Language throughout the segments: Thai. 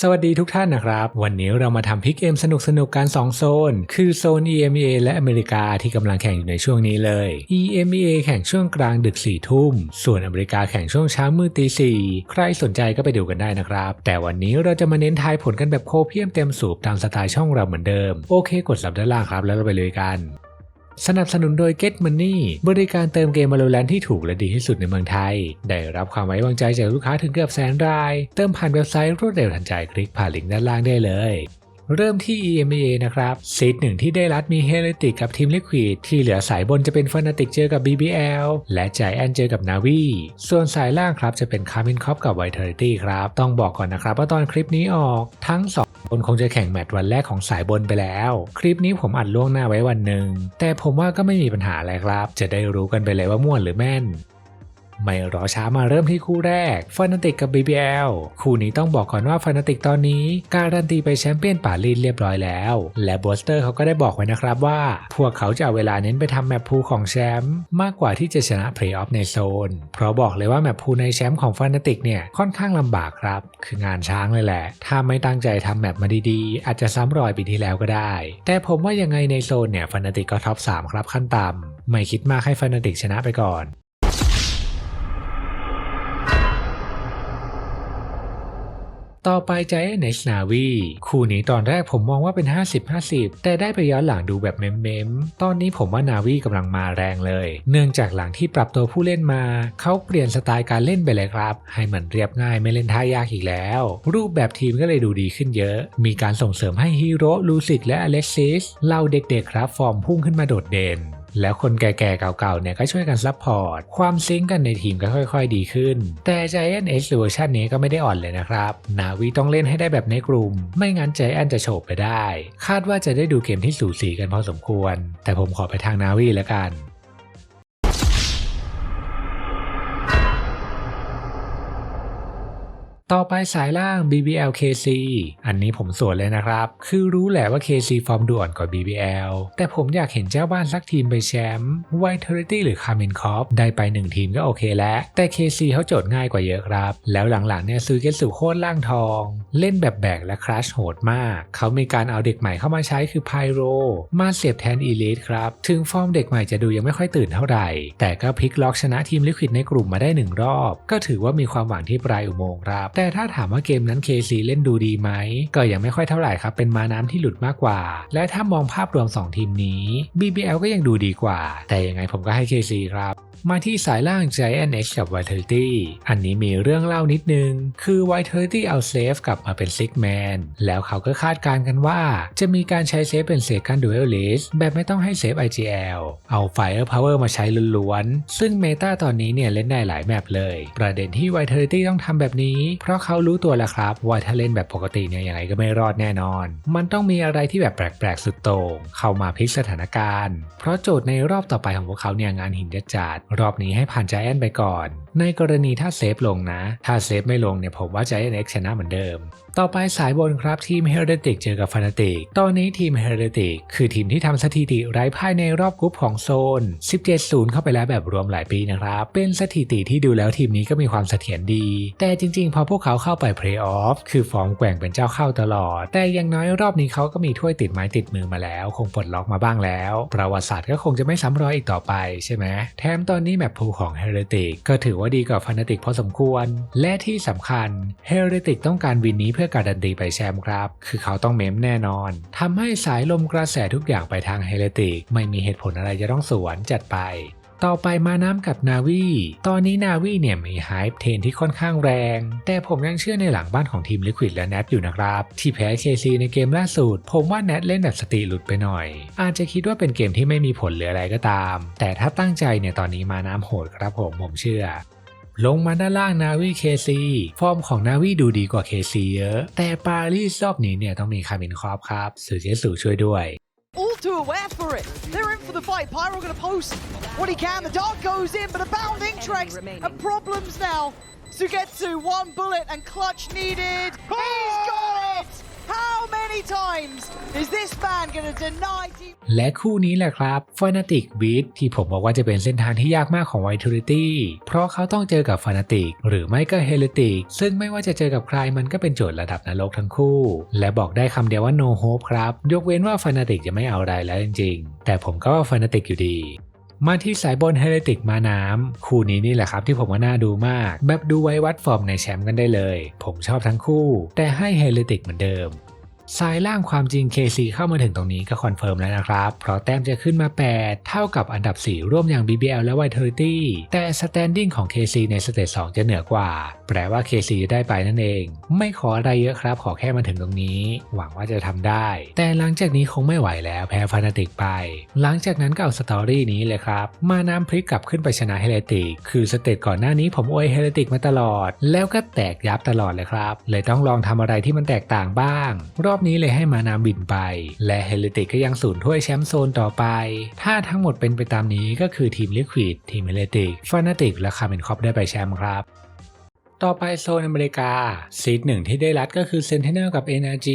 สวัสดีทุกท่านนะครับ วันนี้เรามาทำพิกเกมสนุกๆกัน2โซน คือโซน EMEA และอเมริกาที่กำลังแข่งอยู่ในช่วงนี้เลย EMEA แข่งช่วงกลางดึก4ทุ่ม ส่วนอเมริกาแข่งช่วงเช้ามืดตีสี่ใครสนใจก็ไปดูกันได้นะครับ แต่วันนี้เราจะมาเน้นทายผลกันแบบโคเพียมเต็มสูบตามสไตล์ช่องเราเหมือนเดิม โอเค กดสับด้านล่างครับ แล้วเราไปเลยกัน สนับสนุนโดย Get Money บริการเติมเกม Valorant ที่ถูกและดีที่สุดในเมืองไทย ได้รับความไว้วางใจจากลูกค้าถึงเกือบแสนราย เติมผ่านเว็บไซต์รวดเร็วทันใจคลิกผ่านลิงก์ด้านล่างได้เลย เริ่มที่ EMEA นะครับซีดหนึ่งที่ได้รัดมีเฮเลติกกับทีมลิควิดที่เหลือสายบนจะเป็นฟ a นาติกเจอกับ BBL และใจแอนเจอกับนาวีส่วนสายล่างครับจะเป็นคาร์มินคอปกับไวเทอริตี้ครับต้องบอกก่อนนะครับว่าตอนคลิปนี้ออกทั้งสองคนคงจะแข่งแมตช์วันแรกของสายบนไปแล้ว คลิปนี้ผมอัดล่วงหน้าไว้วันหนึ่งแต่ผมว่าก็ไม่มีปัญหาอะไรครับ จะได้รู้กันไปเลยว่าม่วนหรือแม่น ไม่รอช้ามาเริ่มที่คู่แรกฟ a นาติกกับ BBL คู่นี้ต้องบอกก่อนว่าฟ a นาติกตอนนี้การันตีไปแชมเปี้ยนปาลีนเรียบร้อยแล้ว และบอสเตอร์เขาก็ได้บอกไว้นะครับว่า พวกเขาจะเอาเวลาเน้นไปทำแมปพูของแชมป์มากกว่าที่จะชนะเพลย์ออฟในโซน เพราะบอกเลยว่าแมปพูในแชมป์ของฟ a นาติกเนี่ยค่อนข้างลำบากครับ คืองานช้างเลยแหละ ถ้าไม่ตั้งใจทำแมปมาดีๆ อาจจะซ้ำรอยปีที่แล้วก็ได้ แต่ผมว่ายังไงในโซนเนี่ยฟ a นาติกก็ท็อป3ครับขั้นต่ำไม่คิดมากให้ฟ a นาติกชนะไปก่อน ต่อไปใจเนชนาวีคู่นี้ตอนแรกผมมองว่าเป็น 50-50 แต่ได้ไปย้อนหลังดูแบบเม้มๆ ตอนนี้ผมว่านาวีกำลังมาแรงเลย เนื่องจากหลังที่ปรับตัวผู้เล่นมา เขาเปลี่ยนสไตล์การเล่นไปเลยครับ ให้มันเรียบง่ายไม่เล่นท่ายากอีกแล้ว รูปแบบทีมก็เลยดูดีขึ้นเยอะ มีการส่งเสริมให้ฮีโร่ลูซิกและอเล็กซิสเล่าเด็กๆครับฟอร์มพุ่งขึ้นมาโดดเด่น แล้วคนแก่ๆเก่าๆเนี่ยก็ช่วยกันซัพพอร์ต ความซิงกันในทีมก็ค่อยๆดีขึ้น แต่ Giant X เวอร์ชันนี้ก็ไม่ได้อ่อนเลยนะครับ นาวีต้องเล่นให้ได้แบบในกลุ่ม ไม่งั้น Giant จะโฉบไปได้ คาดว่าจะได้ดูเกมที่สูสีกันพอสมควร แต่ผมขอไปทางนาวีแล้วกัน ต่อไปสายล่าง BBL KC อันนี้ผมสวนเลยนะครับ คือรู้แหละว่า KC ฟอร์มด่วนกว่า BBL แต่ผมอยากเห็นเจ้าบ้านสักทีมไปแชมป์ Vitality หรือ c a r m i n c o p ได้ไป 1 ทีมก็โอเคแล้ว แต่ KC เขาโจทย์ง่ายกว่าเยอะครับ แล้วหลังๆเนี่ยซื้อเกสุโคตรล่างทอง เล่นแบบแบกและคราชโหดมาก เขามีการเอาเด็กใหม่เข้ามาใช้คือ Pyro มาเสียบแทน Elite ครับ ถึงฟอร์มเด็กใหม่จะดูยังไม่ค่อยตื่นเท่าไหร่ แต่ก็พลิกล็อกชนะทีมลิควิดในกลุ่มมาได้หนึ่งรอบ ก็ถือว่ามีความหวังที่ปลายอุโมงค์ครับแต่แต่ถ้าถามว่าเกมนั้น KC เล่นดูดีไหม ก็ยังไม่ค่อยเท่าไหร่ครับ เป็นมาน้ำที่หลุดมากกว่า และถ้ามองภาพรวม 2 ทีมนี้ BBL ก็ยังดูดีกว่า แต่ยังไงผมก็ให้ KC ครับมาที่สายล่าง Giant X กับ Vitality อันนี้มีเรื่องเล่านิดนึง คือ Vitality เอาเซฟกลับมาเป็น Six Man แล้วเขาก็คาดการณ์กันว่า จะมีการใช้เซฟเป็น Second Duelist แบบไม่ต้องให้เซฟ IGL เอา Fire Power มาใช้ล้วนๆ ซึ่งเมตาตอนนี้เนี่ยเล่นได้หลายแมปเลย ประเด็นที่ Vitality ต้องทำแบบนี้เพราะเขารู้ตัวแล้วครับว่าถ้าเล่นแบบปกติเนี่ยยังไงก็ไม่รอดแน่นอน มันต้องมีอะไรที่แบบแปลกๆสุดโต่งเข้ามาพลิกสถานการณ์ เพราะโจทย์ในรอบต่อไปของพวกเขาเนี่ยงานหินจะจัดรอบนี้ให้ผ่าน Giant ไปก่อน ในกรณีถ้าเซฟลงนะ ถ้าเซฟไม่ลงเนี่ยผมว่า Giant X ชนะเหมือนเดิม ต่อไปสายบนครับทีม Heretic เจอกับ Fnatic ตอนนี้ทีม Heretic คือทีมที่ทำสถิติไร้พ่ายในรอบกรุ๊ปของโซน 17-0 เข้าไปแล้วแบบรวมหลายปีนะครับเป็นสถิติที่ดูแล้วทีมนี้ก็มีความเสถียรดี แต่จริงๆพอพวกวกเขาเข้าไปเพลย์ออฟคือฟอร์มแกว่งเป็นเจ้าเข้าตลอด แต่อย่างน้อยรอบนี้เขาก็มีถ้วยติดไม้ติดมือมาแล้ว คงปลดล็อกมาบ้างแล้ว ประวัติศาสตร์ก็คงจะไม่ซ้ำรอยอีกต่อไปใช่ไหมแถมตอนนี้แมปพูของ Heretic ก็ถือว่าดีกว่า Fnatic พอสมควร และที่สำคัญ Heretic ต้องการวินนี้เพื่อการันตีไปแชมป์ครับ คือเขาต้องเมมแน่นอนทำให้สายลมกระแสทุกอย่างไปทาง Heretic ไม่มีเหตุผลอะไรจะต้องสวนจัดไป ต่อไปมาน้ำกับนาวีตอนนี้นาวีเนี่ยมีไฮป์เทนที่ค่อนข้างแรง แต่ผมยังเชื่อในหลังบ้านของทีมลิควิดและแนทอยู่นะครับ ที่แพ้ KC ในเกมล่าสุด ผมว่าแนทเล่นแบบสติหลุดไปหน่อย อาจจะคิดว่าเป็นเกมที่ไม่มีผลหรืออะไรก็ตาม แต่ถ้าตั้งใจเนี่ยตอนนี้มาน้ำโหดครับผมผมเชื่อลงมาด้านล่างนาวีเคซีฟอร์มของนาวีดูดีกว่าเคซีเยอะ แต่ปารีสรอบนี้เนี่ยต้องมีคาร์มินคอปครับสื่อเจสูช่วยด้วย too aware for it. They're in for the fight. Pyro gonna post what he can. The dart goes in, but a bounding Trex and problems now. Sugetsu, one bullet and clutch needed. He's got และคู่นี้แหละครับ Fnatic b e a t ที่ผมบอกว่าจะเป็นเส้นทางที่ยากมากของ Vitality เพราะเขาต้องเจอกับ Fnatic หรือไม่ก็ Heretic ซึ่งไม่ว่าจะเจอกับใครมันก็เป็นโจทย์ระดับนรกทั้งคู่ และบอกได้คำเดียวว่า no hope ครับ ยกเว้นว่า Fnatic จะไม่เอาอะไรแล้วจริงๆ แต่ผมก็ว่า Fnatic อยู่ดีมาที่สายบนเฮเลติกมาน้ำ คู่นี้นี่แหละครับที่ผมว่าน่าดูมาก แบบดูไว้วัดฟอร์มในแชมป์กันได้เลย ผมชอบทั้งคู่ แต่ให้เฮเลติกเหมือนเดิม สายล่างความจริง KC เข้ามาถึงตรงนี้ก็คอนเฟิร์มแล้วนะครับ เพราะแต้มจะขึ้นมา 8 เท่ากับอันดับ 4 ร่วมอย่าง BBL และ Vitality แต่ standing ของ KC ในสเตจ2จะเหนือกว่า แปลว่า KC จะได้ไปนั่นเอง ไม่ขออะไรเยอะครับ ขอแค่มาถึงตรงนี้ หวังว่าจะทำได้ แต่หลังจากนี้คงไม่ไหวแล้วแพ้ฟานาติกไป หลังจากนั้นก็เอาสตอรี่นี้เลยครับ มาน้ำพลิกกลับขึ้นไปชนะเฮเลติก คือสเตจก่อนหน้านี้ผมอวยเฮเลติกมาตลอด แล้วก็แตกยับตลอดเลยครับ เลยต้องลองทำอะไรที่มันแตกต่างบ้างรอบนี้เลยให้มานาบินไป และเฮเลติกก็ยังสูนถ้วยแชมป์โซนต่อไป ถ้าทั้งหมดเป็นไปตามนี้ก็คือทีมลิควิดทีมเฮเลติกฟานาติกและคาเมนคอปได้ไปแชมป์ครับ ต่อไปโซนอเมริกา ซีดหนึ่งที่ได้รัดก็คือเซนเท n นลกับ NRG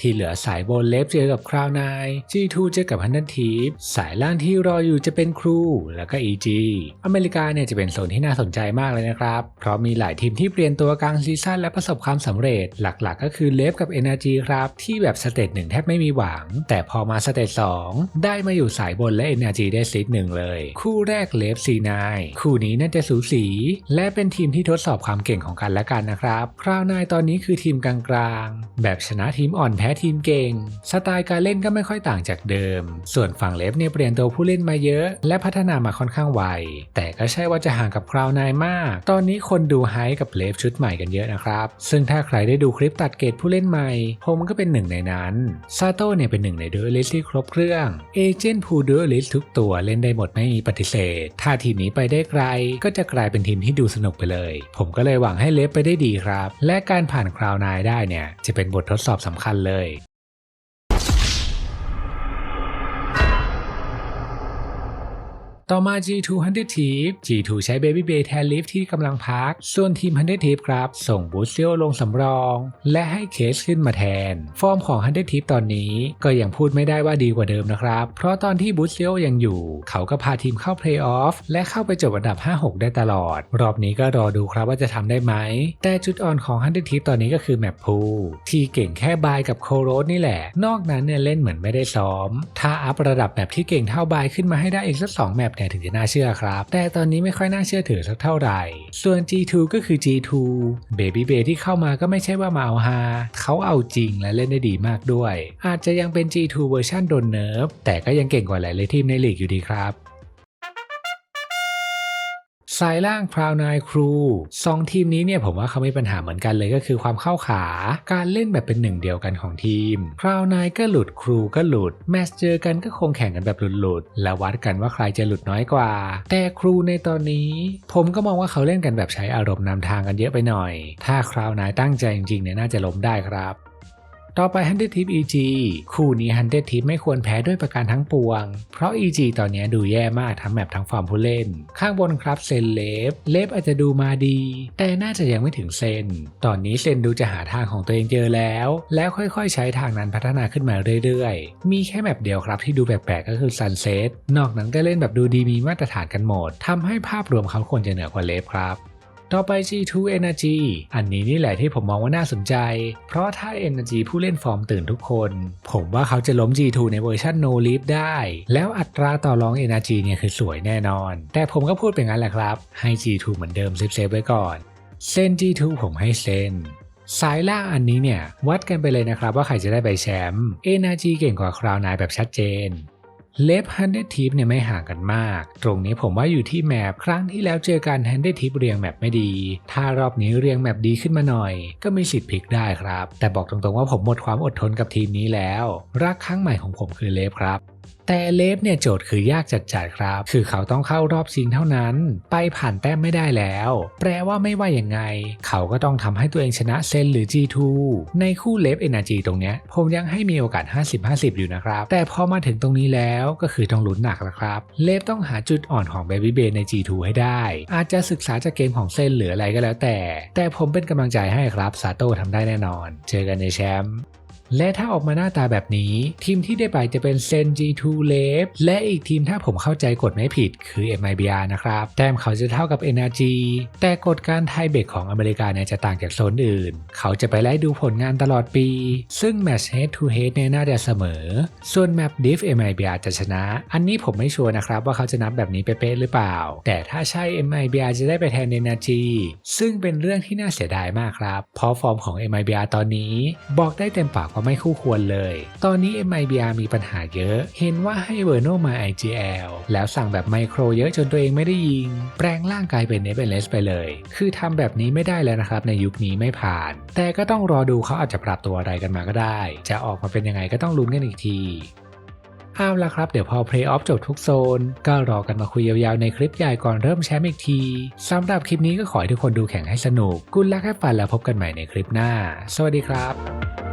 ที่เหลือสายบนเลฟเจอกับคราว9 G2 เจอกับฮันนันทีฟสายล่างที่รออยู่จะเป็นครู แล้วก็ EG อเมริกาเนี่ยจะเป็นโซนที่น่าสนใจมากเลยนะครับ เพราะมีหลายทีมที่เปลี่ยนตัวกลางซีซั่นและประสบความสำเร็จ หลักๆ ก็คือเลฟกับ NRG ครับที่แบบสเตจหนึ่งแทบไม่มีหวัง แต่พอมาสเตจ2ได้มาอยู่สายบนและ NRG ได้ซีดหนึ่งเลย คู่แรกเลฟ C9 คู่นี้น่าจะสูสี และเป็นทีมที่ทดสอบความเก่งของกันและกันนะครับ คราวนายตอนนี้คือทีมกลางๆ แบบชนะทีมอ่อนแพ้ทีมเก่ง สไตล์การเล่นก็ไม่ค่อยต่างจากเดิม ส่วนฝั่งเลฟเนี่ยเปลี่ยนตัวผู้เล่นมาเยอะ และพัฒนามาค่อนข้างไว แต่ก็ใช่ว่าจะห่างกับคราวนายมาก ตอนนี้คนดูไฮกับเลฟชุดใหม่กันเยอะนะครับ ซึ่งถ้าใครได้ดูคลิปตัดเกรดผู้เล่นใหม่ ผมก็เป็นหนึ่งในนั้น ซาโต้เนี่ยเป็นหนึ่งในเดอลิสที่ครบเครื่องเอเจนต์พูเดอลิสทุกตัวเล่นได้หมดไม่มีปฏิเสธ ถ้าทีมนี้ไปได้ไกล ก็จะกลายเป็นทีมที่ดูสนุกไปเลย ผมก็เลยวหวังให้เล็บไปได้ดีครับ และการผ่านคราวนายได้เนี่ยจะเป็นบททดสอบสำคัญเลย ต่อมา G2 100 Thief G2 ใช้ Baby Bay แทนลิฟที่กำลังพัก ส่วนทีม100 Thief ครับ ส่งบูสเซียวลงสำรอง และให้เคสขึ้นมาแทน ฟอร์มของ100 Thief ตอนนี้ก็ยังพูดไม่ได้ว่าดีกว่าเดิมนะครับ เพราะตอนที่บูสเซียลยังอยู่ เขาก็พาทีมเข้าเพลย์ออฟและเข้าไปจบอันดับ 5-6 ได้ตลอด รอบนี้ก็รอดูครับว่าจะทำได้ไหม แต่จุดอ่อนของ100 Thief ตอนนี้ก็คือแมปพูที่เก่งแค่บายกับโคโรสนี่แหละ นอกนั้นเนี่ยเล่นเหมือนไม่ได้ซ้อม ถ้าอัพระดับแมปที่เก่งเท่าบายขึ้นมาให้ได้อีกสักสแมปเนี่ยถึงจะน่าเชื่อครับ แต่ตอนนี้ไม่ค่อยน่าเชื่อถือสักเท่าไหร่ ส่วน G2 ก็คือ G2 Baby Bay ที่เข้ามาก็ไม่ใช่ว่ามาเอาฮาเขาเอาจริงและเล่นได้ดีมากด้วย อาจจะยังเป็น G2 เวอร์ชันโดนเนิร์ฟแต่ก็ยังเก่งกว่าหลายๆทีมในลีกอยู่ดีครับ สายล่างพราวนายครูสองทีมนี้เนี่ยผมว่าเขามีปัญหาเหมือนกันเลยก็คือความเข้าขา การเล่นแบบเป็นหนึ่งเดียวกันของทีมพราวนายก็หลุดครูก็หลุด แมตช์เจอกันก็คงแข่งกันแบบหลุดๆแล้ววัดกันว่าใครจะหลุดน้อยกว่า แต่ครูในตอนนี้ ผมก็มองว่าเขาเล่นกันแบบใช้อารมณ์นำทางกันเยอะไปหน่อย ถ้าคราวนายตั้งใจจริงๆเนี่ยน่าจะล้มได้ครับ ต่อไป 100 Tip EG คู่นี้ 100 Tip ไม่ควรแพ้ด้วยประการทั้งปวง เพราะ EG ตอนนี้ดูแย่มากทั้งแมปทั้งฟอร์มผู้เล่น ข้างบนครับเซนเลฟ เลฟอาจจะดูมาดี แต่น่าจะยังไม่ถึงเซน ตอนนี้เซนดูจะหาทางของตัวเองเจอแล้ว แล้วค่อยๆ ใช้ทางนั้นพัฒนาขึ้นมาเรื่อยๆ มีแค่แมปเดียวครับที่ดูแปลกๆก็คือ Sunset นอกนั้นก็เล่นแบบดูดีมีมาตรฐานกันหมดทำให้ภาพรวมเขาควรจะเหนือกว่าเลฟครับ ต่อไป G2 Energy อันนี้นี่แหละที่ผมมองว่าน่าสนใจ เพราะถ้า Energy ผู้เล่นฟอร์มตื่นทุกคน ผมว่าเขาจะล้ม G2 ในเวอร์ชัน No Leap ได้ แล้วอัตราต่อรอง Energy เนี่ยคือสวยแน่นอน แต่ผมก็พูดเป็นงั้นแหละครับ ให้ G2 เหมือนเดิมเซฟๆไว้ก่อนเส้น G2 ผมให้เส้นสายล่าอันนี้เนี่ย วัดกันไปเลยนะครับว่าใครจะได้ใบแชมป์ Energy เก่งกว่าคราวนายแบบชัดเจน เลฟฮันเดทีฟเนี่ยไม่ห่างกันมาก ตรงนี้ผมว่าอยู่ที่แมปครั้งที่แล้วเจอกันฮันเดทีฟเรียงแมปไม่ดี ถ้ารอบนี้เรียงแมปดีขึ้นมาหน่อย ก็มีสิทธิ์พลิกได้ครับ แต่บอกตรงๆว่าผมหมดความอดทนกับทีมนี้แล้ว รักครั้งใหม่ของผมคือเลฟครับ แต่เลฟเนี่ยโจทย์คือยากจัดๆครับ คือเขาต้องเข้ารอบชิงเท่านั้น ไปผ่านแต้มไม่ได้แล้ว แปลว่าไม่ว่าอย่างไง เขาก็ต้องทำให้ตัวเองชนะเซนหรือ G2 ในคู่เลฟ Energy ตรงเนี้ย ผมยังให้มีโอกาส 50-50 อยู่นะครับ แต่พอมาถึงตรงนี้แล้วก็คือต้องลุ้นหนักแล้วครับ เลฟต้องหาจุดอ่อนของ Baby b a ใน G2 ให้ได้ อาจจะศึกษาจากเกมของเซนหรืออะไรก็แล้วแต่ แต่ผมเป็นกำลังใจให้ครับซาโต้ทำได้แน่นอน เจอกันในแชมป์ และถ้าออกมาหน้าตาแบบนี้ ทีมที่ได้ไปจะเป็นเซน G2 l a v และอีกทีมถ้าผมเข้าใจกฎไม่ผิดคือ MIBR นะครับ แต้มเขาจะเท่ากับ NRG แต่กฎการไทเบรกของอเมริกาเนี่ยจะต่างจากโซนอื่น เขาจะไปไล่ดูผลงานตลอดปี ซึ่งแมตช์ head to head เนี่ยน่าจะเสมอ ส่วนแมป diff MIBR จะชนะ อันนี้ผมไม่ชัวร์นะครับว่าเขาจะนับแบบนี้เป๊ะหรือเปล่า แต่ถ้าใช่ MIBR จะได้ไปแทน NRG ซึ่งเป็นเรื่องที่น่าเสียดายมากครับเพราะฟอร์มของ MIBR ตอนนี้ บอกได้เต็มปากว่าไม่คู่ควรเลย ตอนนี้ MIBR มีปัญหาเยอะ เห็นว่าให้เวอร์โนมา IGL แล้วสั่งแบบไมโครเยอะจนตัวเองไม่ได้ยิง แปลงร่างกายเป็น FLS ไปเลย คือทำแบบนี้ไม่ได้แล้วนะครับ ในยุคนี้ไม่ผ่าน แต่ก็ต้องรอดูเขาอาจจะปรับตัวอะไรกันมาก็ได้ จะออกมาเป็นยังไงก็ต้องลุ้นกันอีกทีเอาละครับ เดี๋ยวพอเพลย์ออฟจบทุกโซน ก็รอกันมาคุยยาวๆในคลิปใหญ่ก่อนเริ่มแชมป์อีกทีสำหรับคลิปนี้ก็ขอให้ทุกคนดูแข่งให้สนุก กุลลักให้ฟันแล้วพบกันใหม่ในคลิปหน้า สวัสดีครับ